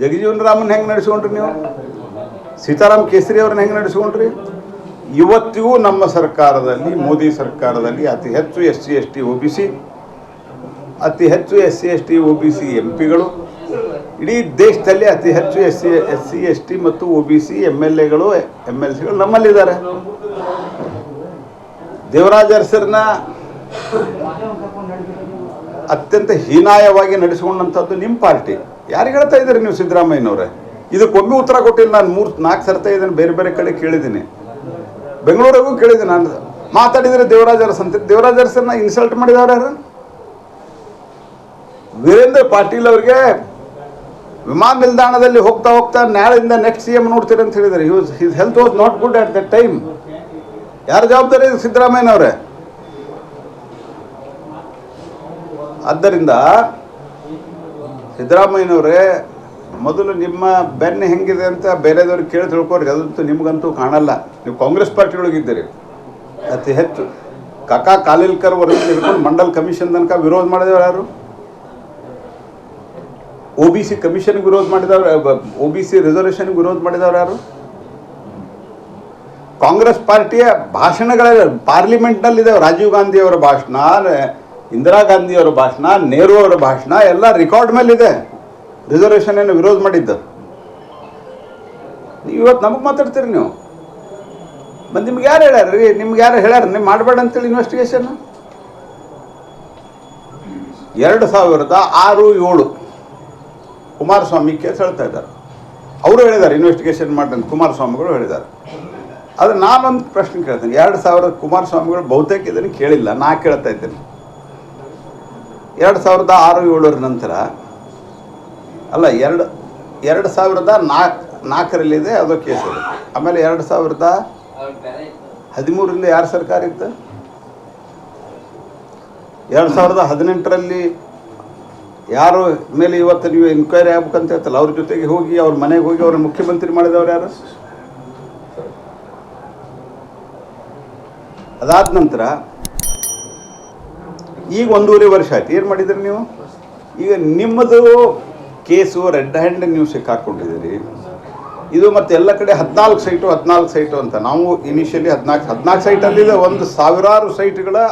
ಜಗಜೀವನ್ ರಾಮನ್ ಹೆಂಗೆ ನಡೆಸ್ಕೊಂಡ್ರಿ ನೀವು? ಸೀತಾರಾಮ್ ಕೇಸರಿ ಅವ್ರನ್ನ ಹೆಂಗೆ ನಡೆಸ್ಕೊಂಡ್ರಿ? ಇವತ್ತಿಗೂ ನಮ್ಮ ಸರ್ಕಾರದಲ್ಲಿ, ಮೋದಿ ಸರ್ಕಾರದಲ್ಲಿ ಅತಿ ಹೆಚ್ಚು S C, S T, O B C, ಅತಿ ಹೆಚ್ಚು S C, S T, O B C M ಪಿಗಳು, ಇಡೀ ದೇಶದಲ್ಲಿ ಅತಿ ಹೆಚ್ಚು S C S C, S T ಮತ್ತು O B C M L ಎಗಳು ಎಂ ಎಲ್ ಸಿಗಳು ನಮ್ಮಲ್ಲಿದ್ದಾರೆ. ದೇವರಾಜ ಅರಸರನ್ನ ಅತ್ಯಂತ ಹೀನಾಯವಾಗಿ ನಡೆಸಿಕೊಂಡಂಥದ್ದು ನಿಮ್ಮ ಪಾರ್ಟಿ. ಯಾರಿಗೆ ಹೇಳ್ತಾ ಇದ್ದೀರಿ ನೀವು ಸಿದ್ದರಾಮಯ್ಯನವ್ರೆ? ಇದಕ್ಕೊಮ್ಮೆ ಉತ್ತರ ಕೊಟ್ಟಿಲ್ಲ, ನಾನು ಮೂರು, ನಾಲ್ಕು ಸರ್ತಾ ಇದ್ದೀನಿ ಬೇರೆ ಬೇರೆ ಕಡೆ ಕೇಳಿದ್ದೀನಿ. ಬೆಂಗಳೂರಿಗೂ ಕೇಳಿದ್ದೀನಿ, ನಾನು ಮಾತಾಡಿದರೆ ದೇವರಾಜ ಅರಸ್ ಅಂತ ದೇವರಾಜ ಅರಸನ್ನ ಇನ್ಸಲ್ಟ್ ಮಾಡಿದವ್ರು ಯಾರು? ವೀರೇಂದ್ರ ಪಾಟೀಲ್ ಅವ್ರಿಗೆ ವಿಮಾನ ನಿಲ್ದಾಣದಲ್ಲಿ ಹೋಗ್ತಾ ಹೋಗ್ತಾ ನಾಳೆಯಿಂದ ನೆಕ್ಸ್ಟ್ ಸಿ ಎಂ ನೋಡ್ತೀರಿ ಅಂತ ಹೇಳಿದ್ದಾರೆ. Use his health was not good at that time ಯಾರ ಜವಾಬ್ದಾರಿ ಸಿದ್ದರಾಮಯ್ಯನವರೇ? ಆದ್ದರಿಂದ ಸಿದ್ದರಾಮಯ್ಯನವರೇ, ಮೊದಲು ನಿಮ್ಮ ಬೆನ್ನು ಹೆಂಗಿದೆ ಅಂತ ಬೇರೆದವ್ರಿಗೆ ಕೇಳಿ ತಿಳ್ಕೊರಿ ಅದಂತೂ ನಿಮಗಂತೂ ಕಾಣಲ್ಲ. ನೀವು ಕಾಂಗ್ರೆಸ್ ಪಾರ್ಟಿಯೊಳಗಿದ್ದೀರಿ. ಅತಿ ಹೆಚ್ಚು. ಕಾಕಾ ಕಾಲಿಲ್ಕರ್ ವರದಿ ಹಿಡ್ಕೊಂಡು ಮಂಡಲ್ ಕಮಿಷನ್ ತನಕ ವಿರೋಧ ಮಾಡಿದವರು ಯಾರು? ಒ ಬಿ ಸಿ ಕಮಿಷನ್ಗೆ ವಿರೋಧ ಮಾಡಿದವರು ಒ ಬಿ ಸಿ ರಿಸರ್ವೇಷನ್ಗೆ ವಿರೋಧ ಮಾಡಿದವರು ಯಾರು? ಕಾಂಗ್ರೆಸ್ ಪಾರ್ಟಿಯ ಭಾಷಣಗಳ ಪಾರ್ಲಿಮೆಂಟ್ನಲ್ಲಿದೆ ರಾಜೀವ್ ಗಾಂಧಿ ಅವರ ಭಾಷಣ. ಇಂದಿರಾ ಗಾಂಧಿ ಅವರ ಭಾಷಣ, ನೆಹರು ಅವರ ಭಾಷಣ ಎಲ್ಲ ರೆಕಾರ್ಡ್ ಮೇಲಿದೆ. ರಿಸರ್ವೇಷನ್ ಏನು ವಿರೋಧ ಮಾಡಿದ್ದು. ನೀವು ಇವತ್ತು ನಮಗೆ ಮಾತಾಡ್ತೀರಿ ನೀವು? ಮತ್ತು ನಿಮ್ಗೆ ಯಾರು ಹೇಳ್ಯಾರ? ರೀ ನಿಮ್ಗೆ ಯಾರು ಹೇಳ್ಯಾರ? ನೀವು ಮಾಡಬೇಡ ಅಂತೇಳಿ ಇನ್ವೆಸ್ಟಿಗೇಷನ್ ಎರಡು ಸಾವಿರದ ಆರು ಏಳು ಕುಮಾರಸ್ವಾಮಿ ಕೇಸ್ ಹೇಳ್ತಾ ಇದ್ದಾರೆ. ಅವರು ಹೇಳಿದ್ದಾರೆ ಇನ್ವೆಸ್ಟಿಗೇಷನ್ ಅಂತ ಕುಮಾರಸ್ವಾಮಿಗಳು ಹೇಳಿದ್ದಾರೆ. ಆದರೆ ನಾನೊಂದು ಪ್ರಶ್ನೆ ಕೇಳ್ತೀನಿ. ಎರಡು ಸಾವಿರದ ಕುಮಾರಸ್ವಾಮಿಗಳು ಬಹುತೇಕ ಇದನ್ನು ಕೇಳಿಲ್ಲ. ನಾ ಕೇಳ್ತಾ ಇದ್ದೇನೆ. ಎರಡು ಸಾವಿರದ ಆರು ಏಳರ ನಂತರ, ಅಲ್ಲ, ಎರಡು ಎರಡು ಸಾವಿರದ ನಾಲ್ಕು ನಾಲ್ಕರಲ್ಲಿದೆ, ಅದು ಕೇಸ್ ಆಮೇಲೆ ಎರಡು ಸಾವಿರದ ಹದಿಮೂರಲ್ಲಿ ಯಾರು ಸರ್ಕಾರ ಇತ್ತು? ಎರಡು ಸಾವಿರದ ಹದಿನೆಂಟರಲ್ಲಿ ಯಾರು ಮೇಲೆ ಇವತ್ತು ನೀವು ಎನ್ಕ್ವೈರಿ ಆಗ್ಬೇಕಂತ ಹೇಳ್ತಲ್ಲ, ಅವ್ರ ಜೊತೆಗೆ ಹೋಗಿ, ಅವ್ರ ಮನೆಗೆ ಹೋಗಿ ಅವ್ರ ಮುಖ್ಯಮಂತ್ರಿ ಮಾಡಿದವ್ರು ಯಾರು? ಅದಾದ ನಂತರ ಈಗ ಒಂದೂವರೆ ವರ್ಷ ಆಯ್ತು. ಏನು ಮಾಡಿದ್ರಿ ನೀವು? ಈಗ ನಿಮ್ಮದು ಕೇಸು ರೆಡ್ ಹ್ಯಾಂಡ್ ನೀವು ಸಿಕ್ಕಾಕೊಂಡಿದ್ದೀರಿ ಇದು ಮತ್ತೆ ಎಲ್ಲ ಕಡೆ ಹದಿನಾಲ್ಕು ಸೈಟು ಹದಿನಾಲ್ಕು ಸೈಟು ಅಂತ. ನಾವು ಇನಿಷಿಯಲಿ ಹದಿನಾಲ್ಕು ಹದಿನಾಲ್ಕು ಸೈಟಲ್ಲಿ ಒಂದು ಸಾವಿರಾರು ಸೈಟ್ಗಳ